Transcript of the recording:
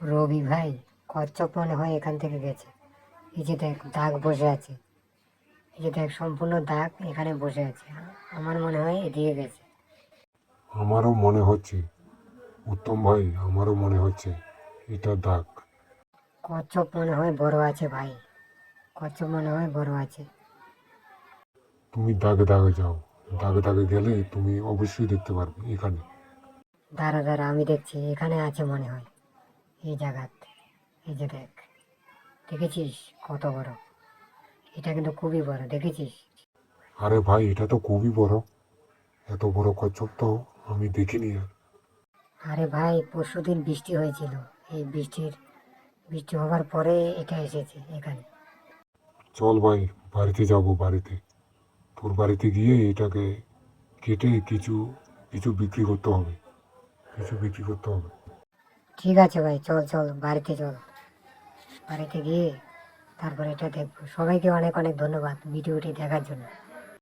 রবি ভাই কচ্ছপ মনে হয় এখান থেকে গেছে। এই যে দেখ দাগ বসে আছে। এই যে দেখ সম্পূর্ণ দাগ এখানে বসে আছে। আমার মনে হয় এদিকে গেছে। আমারও মনে হচ্ছে। উত্তম ভাই আমারও মনে হচ্ছে এটা দাগ। কচ্ছপ মনে হয় বড় আছে ভাই। কচ্ছপ মনে হয় বড় আছে। তুমি দাগে দাগে যাও। দাগে দাগে গেলে তুমি অবশ্যই দেখতে পারবে এখানে। দাঁড়া দাঁড়া আমি দেখছি। এখানে আছে মনে হয়। এই জায়গাত এই যে দেখ দেখেছিস কত বড়? এটা কিন্তু খুবই বড় দেখেছিস? আরে ভাই এটা তো খুবই বড়। এত বড় কচ্ছপ তো আমি দেখিনি আর। আরে ভাই পরশুদিন বৃষ্টি হয়েছিল। এই বৃষ্টির বৃষ্টি হওয়ার পরে এটা এসেছে এখানে। চল ভাই বাড়িতে যাব বাড়িতে। তোর বাড়িতে গিয়ে এটাকে কেটে কিছু কিছু বিক্রি করতে হবে। কিছু বিক্রি করতে হবে। ঠিক আছে ভাই, চল চল, বাড়িতে চল। বাড়িতে গিয়ে তারপরে এটা দেখব। সবাইকে অনেক অনেক ধন্যবাদ ভিডিওটি দেখার জন্য।